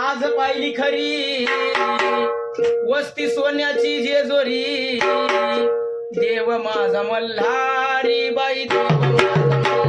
आज पाहिली खरी. वस्ती सोन्याची जेजोरी देव माझा मल्हारी बाई देव माझा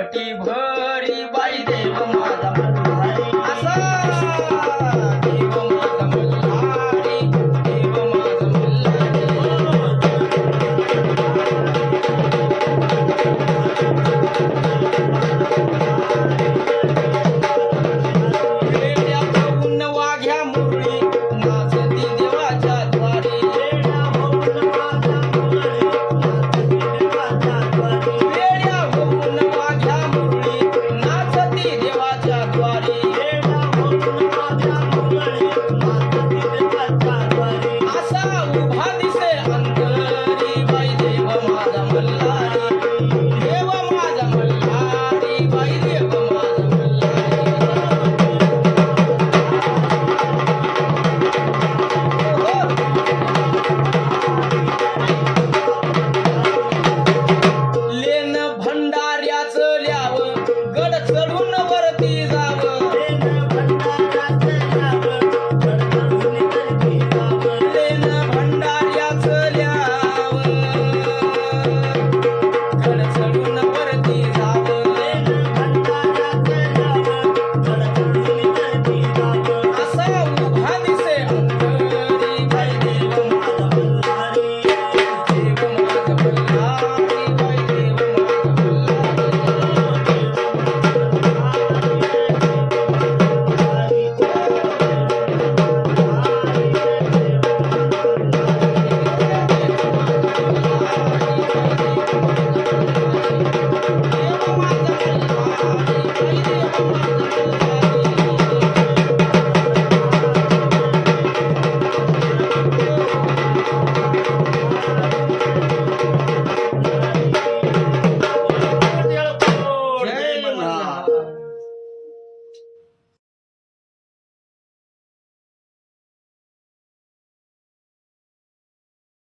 ಕಟಿ